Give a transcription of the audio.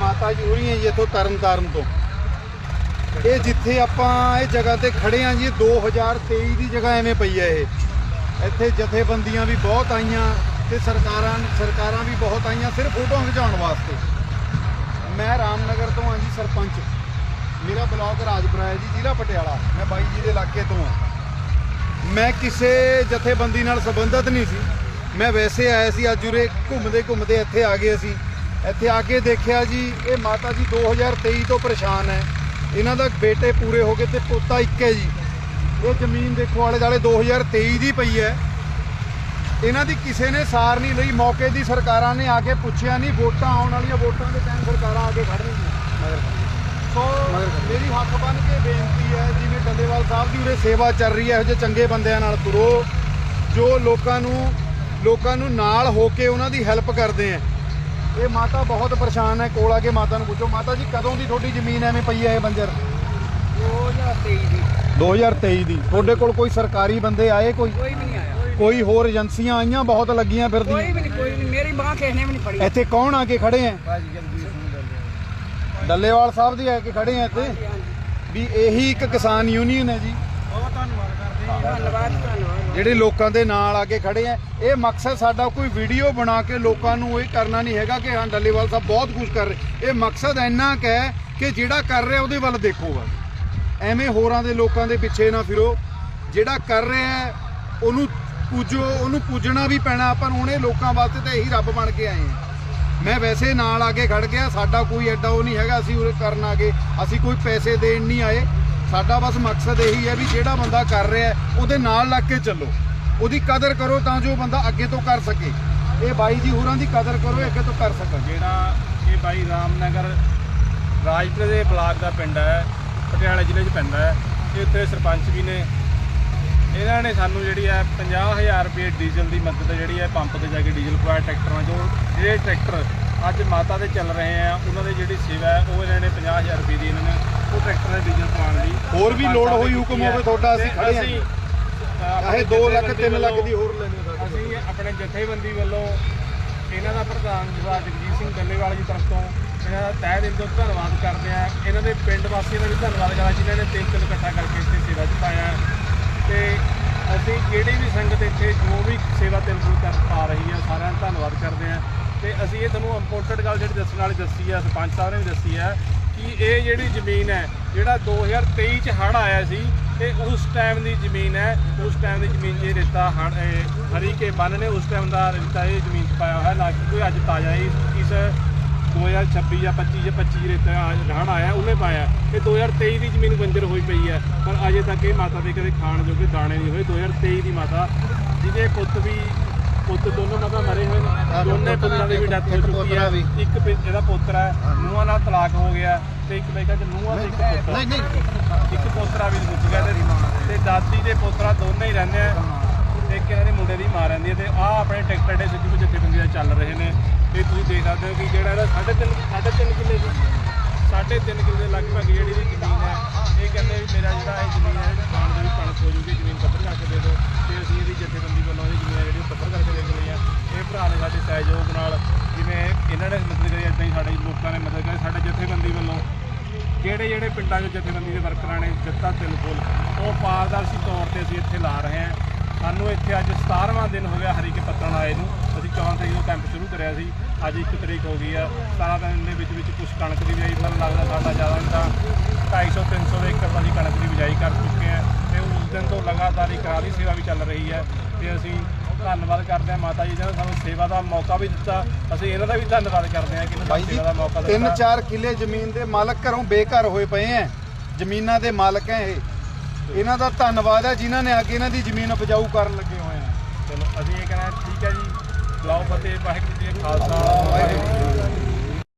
ਮਾਤਾ ਜੀ ਹੋ ਰਹੀ ਹੈ ਜੀ ਇੱਥੋਂ ਤਰਨ ਤਾਰਨ ਤੋਂ। ਇਹ ਜਿੱਥੇ ਆਪਾਂ ਇਹ ਜਗ੍ਹਾ ਤੇ ਖੜੇ ਆ ਜੀ, ਇਹ 2023 ਦੀ ਜਗ੍ਹਾ ਐਵੇਂ ਪਈ ਹੈ ਇਹ। ਇੱਥੇ ਜਥੇਬੰਦੀਆਂ ਵੀ ਬਹੁਤ ਆਈਆਂ ਤੇ ਸਰਕਾਰਾਂ ਸਰਕਾਰਾਂ ਵੀ ਬਹੁਤ ਆਈਆਂ ਸਿਰਫ ਫੋਟੋਆਂ ਖਿਚਾਉਣ ਵਾਸਤੇ। ਮੈਂ ਰਾਮਨਗਰ ਤੋਂ ਹਾਂ ਜੀ, ਸਰਪੰਚ। ਮੇਰਾ ਬਲਾਕ ਰਾਜਪੁਰਾ ਹੈ ਜੀ, ਜ਼ਿਲ੍ਹਾ ਪਟਿਆਲਾ। ਮੈਂ ਬਾਈ ਜੀ ਦੇ ਇਲਾਕੇ ਤੋਂ ਹਾਂ। ਮੈਂ ਕਿਸੇ ਜਥੇਬੰਦੀ ਨਾਲ ਸੰਬੰਧਿਤ ਨਹੀਂ ਸੀ। ਮੈਂ ਵੈਸੇ ਆਇਆ ਸੀ, ਅੱਜ ਉਰੇ ਘੁੰਮਦੇ ਘੁੰਮਦੇ ਇੱਥੇ ਆ ਗਏ ਸੀ ਇੱਥੇ ਆ ਕੇ ਦੇਖਿਆ ਜੀ ਇਹ ਮਾਤਾ ਜੀ 2023 ਤੋਂ ਪਰੇਸ਼ਾਨ ਹੈ। ਇਹਨਾਂ ਦਾ ਬੇਟੇ ਪੂਰੇ ਹੋ ਗਏ ਤੇ ਪੋਤਾ ਇੱਕ ਹੈ ਜੀ। ਇਹ ਜ਼ਮੀਨ ਦੇਖੋ ਆਲੇ ਦਾਲੇ 2023 ਦੀ ਪਈ ਹੈ। ਇਹਨਾਂ ਦੀ ਕਿਸੇ ਨੇ ਸਾਰ ਨਹੀਂ ਲਈ ਮੌਕੇ ਦੀ ਸਰਕਾਰਾਂ ਨੇ ਆ ਕੇ ਪੁੱਛਿਆ ਨਹੀਂ ਵੋਟਾਂ ਆਉਣ ਵਾਲੀਆਂ ਵੋਟਾਂ ਦੇ ਟਾਈਮ ਸਰਕਾਰਾਂ ਆ ਕੇ ਖੜਨਗੀਆਂ ਸੋ ਮੇਰੀ ਹੱਥ ਬੰਨ ਕੇ ਬੇਨਤੀ ਹੈ ਜਿਵੇਂ ਡੱਲੇਵਾਲ ਸਾਹਿਬ ਦੀ ਉਰੇ ਸੇਵਾ ਚੱਲ ਰਹੀ ਹੈ ਇਹੋ ਜਿਹੇ ਚੰਗੇ ਬੰਦਿਆਂ ਨਾਲ ਤੁਰੋ। ਜੋ ਲੋਕਾਂ ਨੂੰ ਲੋਕਾਂ ਨੂੰ ਨਾਲ ਹੋ ਕੇ ਉਹਨਾਂ ਦੀ ਹੈਲਪ ਕਰਦੇ ਆ ਇਹ ਮਾਤਾ ਬਹੁਤ ਪਰੇਸ਼ਾਨ ਹੈ ਕੋਲ ਆ ਕੇ ਮਾਤਾ ਨੂੰ ਪੁੱਛੋ। ਮਾਤਾ ਜੀ ਕਦੋਂ ਦੀ ਤੁਹਾਡੀ ਜ਼ਮੀਨ ਐਵੇਂ ਪਈ ਹੈ ਇਹ ਬੰਜਰ? 2023 ਦੀ। 2023 ਦੀ। ਤੁਹਾਡੇ ਕੋਲ ਕੋਈ ਸਰਕਾਰੀ ਬੰਦੇ ਆਏ ਕੋਈ? ਕੋਈ ਵੀ ਨਹੀਂ ਆਇਆ। ਕੋਈ ਹੋਰ ਏਜੰਸੀਆਂ ਆਈਆਂ ਬਹੁਤ ਲੱਗੀਆਂ ਕੋਈ ਫਿਰਦੀਆਂ ਵੀ ਨਹੀਂ ਕੋਈ ਨਹੀਂ। ਮੇਰੀ ਮਾਂ ਕਿਸੇ ਨੇ ਵੀ ਨਹੀਂ ਪੜੀ ਇੱਥੇ ਕੌਣ ਆ ਕੇ ਖੜੇ ਆ? ਡੱਲੇਵਾਲ। ਸਾਹਿਬ ਦੀ ਆ ਕੇ ਖੜੇ ਆ ਇੱਥੇ? ਵੀ ਇਹੀ ਇੱਕ ਕਿਸਾਨ ਯੂਨੀਅਨ ਹੈ ਜੀ। ਧੰਨਵਾਦ ਧੰਨਵਾਦ। ਜਿਹੜੇ ਲੋਕਾਂ ਦੇ ਨਾਲ ਆ ਕੇ ਖੜੇ ਆ ਇਹ ਮਕਸਦ ਸਾਡਾ ਕੋਈ ਵੀਡੀਓ ਬਣਾ ਕੇ ਲੋਕਾਂ ਨੂੰ ਇਹ ਕਰਨਾ ਨਹੀਂ ਹੈਗਾ ਕਿ ਹਾਂ ਡੱਲੇਵਾਲ ਸਾਹਿਬ ਬਹੁਤ ਕੁਝ ਕਰ ਰਹੇ। ਇਹ ਮਕਸਦ ਇੰਨਾ ਕੁ ਹੈ ਕਿ ਜਿਹੜਾ ਕਰ ਰਿਹਾ ਉਹਦੇ ਵੱਲ ਦੇਖੋ ਬਸ। ਐਵੇਂ ਹੋਰਾਂ ਦੇ ਲੋਕਾਂ ਦੇ ਪਿੱਛੇ ਨਾ ਫਿਰੋ। ਜਿਹੜਾ ਕਰ ਰਿਹਾ ਉਹਨੂੰ ਪੂਜੋ ਉਹਨੂੰ ਪੂਜਣਾ ਵੀ ਪੈਣਾ। ਆਪਾਂ ਨੂੰ ਉਹਨੇ ਲੋਕਾਂ ਵਾਸਤੇ ਤਾਂ ਇਹੀ ਰੱਬ ਬਣ ਕੇ ਆਏ ਆ ਮੈਂ ਵੈਸੇ ਨਾਲ ਆ ਕੇ ਖੜ ਗਿਆ ਸਾਡਾ ਕੋਈ ਐਡਾ ਉਹ ਨਹੀਂ ਹੈਗਾ ਅਸੀਂ ਉਰੇ ਕਰਨ ਆ ਗਏ। ਅਸੀਂ ਕੋਈ ਪੈਸੇ ਦੇਣ ਨਹੀਂ ਆਏ। ਸਾਡਾ ਬਸ ਮਕਸਦ ਇਹੀ ਹੈ ਵੀ ਜਿਹੜਾ ਬੰਦਾ ਕਰ ਰਿਹਾ ਉਹਦੇ ਨਾਲ ਲੱਗ ਕੇ ਚੱਲੋ। ਉਹਦੀ ਕਦਰ ਕਰੋ ਤਾਂ ਜੋ ਬੰਦਾ ਅੱਗੇ ਤੋਂ ਕਰ ਸਕੇ। ਇਹ ਬਾਈ ਜੀ ਹੋਰਾਂ ਦੀ ਕਦਰ ਕਰੋ ਅੱਗੇ ਤੋਂ ਕਰ ਸਕਣ। ਜਿਹੜਾ ਇਹ ਬਾਈ ਰਾਮਨਗਰ, ਰਾਜਪੁਰ ਦੇ ਬਲਾਕ ਦਾ ਪਿੰਡ ਹੈ, ਪਟਿਆਲਾ ਜ਼ਿਲ੍ਹੇ 'ਚ ਪੈਂਦਾ ਹੈ, ਇਹ ਉੱਥੇ ਸਰਪੰਚ ਵੀ ਨੇ। ਇਹਨਾਂ ਨੇ ਸਾਨੂੰ ਜਿਹੜੀ ਹੈ 50000 ਰੁਪਏ ਡੀਜ਼ਲ ਦੀ ਮਦਦ ਜਿਹੜੀ ਹੈ ਪੰਪ ਤੇ ਜਾ ਕੇ ਡੀਜ਼ਲ ਪਵਾਇਆ ਟਰੈਕਟਰਾਂ ਜੋ ਜਿਹੜੇ ਟਰੈਕਟਰ ਅੱਜ ਮਾਤਾ ਦੇ ਚੱਲ ਰਹੇ ਆ, ਉਹਨਾਂ ਦੀ ਜਿਹੜੀ ਸੇਵਾ ਹੈ, ਉਹ ਇਹਨਾਂ ਨੇ 50000 ਰੁਪਏ ਦੀ ਇਹਨਾਂ ਨੇ ਉਹ ਟਰੈਕਟਰ ਦੇ ਡੀਜ਼ਲ ਪਵਾਉਣ ਦੀ ਹੋਰ ਵੀ ਲੋੜ ਹੋਈ ਹੁਕਮ ਹੋਵੇ ਤੁਹਾਡਾ ਅਸੀਂ ਖੜੇ ਹਾਂ। ਚਾਹੇ ਆਪਣੇ 2 ਲੱਖ ਜਥੇਬੰਦੀ 3 ਲੱਖ ਦੀ ਹੋਰ ਲੈਣੇ ਅਸੀਂ ਆਪਣੇ ਜਥੇਬੰਦੀ ਵੱਲੋਂ ਇਹਨਾਂ ਦਾ ਪ੍ਰਧਾਨ ਸਰਦਾਰ ਜਗਜੀਤ ਸਿੰਘ ਡੱਲੇਵਾਲ ਜੀ ਤਰਫ ਤੋਂ ਇਹਨਾਂ ਦਾ ਤਹਿ ਦਿਲ ਤੋਂ ਧੰਨਵਾਦ ਕਰਦੇ ਆ ਇਹਨਾਂ ਦੇ ਪਿੰਡ ਵਾਸੀਆਂ ਦਾ ਵੀ ਧੰਨਵਾਦ ਕਰਦਾ ਜਿਨ੍ਹਾਂ ਨੇ ਤਿੰਨ ਤਿੰਨ ਇਕੱਠਾ ਕਰਕੇ ਇੱਥੇ ਸੇਵਾ 'ਚ ਪਾਇਆ ਤੇ ਅਸੀਂ ਜਿਹੜੀ ਵੀ ਸੰਗਤ ਇੱਥੇ ਜੋ ਵੀ ਸੇਵਾ ਤਿਲ ਫੁਲ ਕਰ ਪਾ ਰਹੀ ਆ ਸਾਰਿਆਂ ਦਾ ਧੰਨਵਾਦ ਕਰਦੇ ਆ ਤੇ ਅਸੀਂ ਇਹ ਤੁਹਾਨੂੰ ਇੰਪੋਰਟੈਂਟ ਗੱਲ ਜਿਹੜੀ ਦੱਸਣ ਵਾਲੀ ਦੱਸੀ ਆ ਸਰਪੰਚ ਸਾਹਿਬ ਨੇ ਵੀ ਦੱਸੀ ਆ ਕਿ ਇਹ ਜਿਹੜੀ ਜ਼ਮੀਨ ਹੈ, ਜਿਹੜਾ 2023 ਚ ਹੜ੍ਹ ਆਇਆ ਸੀ, ਤੇ ਉਸ ਟਾਈਮ ਦੀ ਜ਼ਮੀਨ ਹੈ, ਉਸ ਟਾਈਮ ਦੀ ਜ਼ਮੀਨ 'ਚ ਰੇਤਾ ਹੜ੍ਹ ਹਰੀ ਕੇ ਬੰਨ ਨੇ, ਉਸ ਟਾਈਮ ਦਾ ਰੇਤਾ ਇਹ ਜ਼ਮੀਨ 'ਚ ਪਾਇਆ ਹੋਇਆ, ਨਾ ਕਿ ਕੋਈ ਅੱਜ ਤਾਜ਼ਾ ਇਸ ਇਸ 2026 ਜਾਂ 25 ਜਾਂ 25 ਰੇਤਾ ਹੜ੍ਹ ਆਇਆ, ਉਹਨੇ ਪਾਇਆ। ਇਹ 2023 ਦੀ ਜ਼ਮੀਨ ਬੰਜਰ ਹੋਈ ਪਈ ਹੈ, ਪਰ ਅਜੇ ਤੱਕ ਇਹ ਮਾਤਾ ਦੇ ਕਦੇ ਖਾਣ ਜੋਗੇ ਦਾਣੇ ਨਹੀਂ ਹੋਏ। 2023 ਦੀ ਮਾਤਾ, ਜਿਹਦੇ ਪੁੱਤ ਵੀ ਪੁੱਤ ਦੋਨੋਂ ਮਾਤਾ ਮਰੇ ਹੋਏ ਨੇ। ਦੋਨੇ ਪੁੱਤਾਂ ਦੀ ਵੀ ਡੈਥ ਹੋ ਚੁੱਕੀ ਹੈ। ਇੱਕ ਪਿ- ਇਹਦਾ ਪੁੱਤਰ ਹੈ ਨੂੰਹਾਂ ਨਾਲ ਤਲਾਕ ਹੋ ਗਿਆ ਤੇ ਇੱਕ ਬੇਟਾ ਚ ਨੂੰਹਾਂ ਤੇ ਇੱਕ ਪੁੱਤਰ। ਨਹੀਂ ਨਹੀਂ। ਇੱਕ ਪੋਤਰਾ ਵੀ ਮੁੱਕ ਗਿਆ ਤੇ ਤੇ ਦਾਦੀ ਤੇ ਪੋਤਰਾ ਦੋਨੇ ਹੀ ਰਹਿੰਦੇ ਆ। ਇੱਕ ਇਹਨਾਂ ਦੇ ਮੁੰਡੇ ਦੀ ਮਾਂ ਰਹਿੰਦੀ ਹੈ ਤੇ ਆਹ ਆਪਣੇ ਟਰੈਕਟਰ ਦੇ ਸਿੱਧੂ ਜਥੇਬੰਦੀ ਦਾ ਚੱਲ ਰਹੇ ਨੇ। ਇਹ ਤੁਸੀਂ ਦੇਖ ਸਕਦੇ ਹੋ ਕਿ ਜਿਹੜਾ ਇਹਦਾ 3.5 3.5 ਕਿੱਲੇ ਸੀ। ਸਾਢੇ ਤਿੰਨ ਕਿੱਲੇ ਦੇ ਲਗਭਗ ਜਿਹੜੀ ਇਹਦੀ ਜ਼ਮੀਨ ਹੈ ਇਹ ਕਹਿੰਦੇ ਵੀ ਮੇਰਾ ਜਿਹੜਾ ਇਹ ਜ਼ਮੀਨ ਹੈ ਇਹਦੀ ਖਾਣ ਦੀ ਵੀ ਕਣਕ ਹੋ ਜੂਗੀ ਜ਼ਮੀਨ ਪੱਧਰ ਕਰਕੇ ਦੇ ਦਿਓ। ਤੇ ਅਸੀਂ ਇਹਦੀ ਜਥੇਬੰਦੀ ਵੱਲੋਂ ਇਹਦੀ ਜ਼ਮੀਨ ਹੈ ਜਿਹੜੀ ਉਹ ਪੱਧਰ ਕਰਕੇ ਦੇ ਦਿੰਦੇ ਆ ਇਹ ਭਰਾ ਨੇ ਸਾਡੇ ਸਹਿਯੋਗ ਨਾਲ ਜਿਵੇਂ ਇਹਨਾਂ ਨੇ ਮਦਦ ਕਰੀ ਇਦਾਂ ਹੀ ਸਾਡੇ ਲੋਕਾਂ ਨੇ ਮਦਦ ਕਰੀ ਸਾਡੇ ਜਥੇਬੰਦੀ ਵੱਲੋਂ ਜਿਹੜੇ ਜਿਹੜੇ ਪਿੰਡਾਂ 'ਚ ਜਥੇਬੰਦੀ ਦੇ ਵਰਕਰਾਂ ਨੇ ਦਿੱਤਾ ਤਿਲਫੁਲ ਉਹ ਪਾਰਦਰਸ਼ੀ ਤੌਰ ਤੇ ਅਸੀਂ ਇੱਥੇ ਲਾ ਰਹੇ ਹਾਂ। ਸਾਨੂੰ ਇੱਥੇ ਅੱਜ 17ਵਾਂ ਦਿਨ ਹੋ ਗਿਆ ਹਰੀ ਕੇ ਪੱਤਣ ਆਏ ਨੂੰ। ਅਸੀਂ 14 ਤਰੀਕ ਨੂੰ ਕੈਂਪ ਸ਼ੁਰੂ ਕਰਿਆ ਸੀ। ਅੱਜ 1 ਤਰੀਕ ਹੋ ਗਈ ਆ। 17 ਦਿਨ ਦੇ ਵਿੱਚ ਵਿੱਚ ਕੁਝ ਕਣਕ ਦੀ ਬਿਜਾਈ ਮੈਨੂੰ ਲੱਗਦਾ ਸਾਡਾ ਜ਼ਿਆਦਾ ਨਹੀਂ ਤਾਂ 250 300 ਦੇ ਏਕੜ ਅਸੀਂ ਕਣਕ ਦੀ ਬਿਜਾਈ ਕਰ ਚੁੱਕੇ ਹਾਂ ਤੇ ਉਸ ਦਿਨ ਤੋਂ ਲਗਾਤਾਰ ਹੀ ਕਰਾਲੀ ਸੇਵਾ ਵੀ ਚੱਲ ਰਹੀ ਹੈ ਤੇ ਅਸੀਂ ਧੰਨਵਾਦ ਕਰਦੇ ਹਾਂ ਮਾਤਾ ਜੀ ਜਿਹਨਾਂ ਨੇ ਸਾਨੂੰ ਸੇਵਾ ਦਾ ਮੌਕਾ ਵੀ ਦਿੱਤਾ। ਅਸੀਂ ਇਹਨਾਂ ਦਾ ਵੀ ਧੰਨਵਾਦ ਕਰਦੇ ਹਾਂ ਕਿ ਇਹਨਾਂ ਬਾਈ ਨੇ ਜੀ ਸੇਵਾ ਦਾ ਮੌਕਾ ਦਿੱਤਾ। ਤਿੰਨ ਚਾਰ ਕਿੱਲੇ ਜ਼ਮੀਨ ਦੇ ਮਾਲਕ ਘਰੋਂ ਬੇਘਰ ਹੋਏ ਪਏ ਐ। ਜ਼ਮੀਨਾਂ ਦੇ ਮਾਲਕ ਐ ਇਹ। ਇਹਨਾਂ ਦਾ ਧੰਨਵਾਦ ਹੈ ਜਿਨ੍ਹਾਂ ਨੇ ਕੇ ਇਹਨਾਂ ਦੀ ਜ਼ਮੀਨ ਉਪਜਾਊ ਕਰਨ ਲੱਗੇ ਹੋਏ ਆ ਚਲੋ ਅਸੀਂ ਇਹ ਕਹਿਣਾ ਠੀਕ ਹੈ ਜੀ। ਬੁਲਾਓ ਫਤਿਹ ਵਾਹਿਗੁਰੂ ਜੀ ਕਾ ਖਾਲਸਾ। ਵਾਹਿਗੁਰੂ ਜੀ ਕੀ ਫਤਿਹ।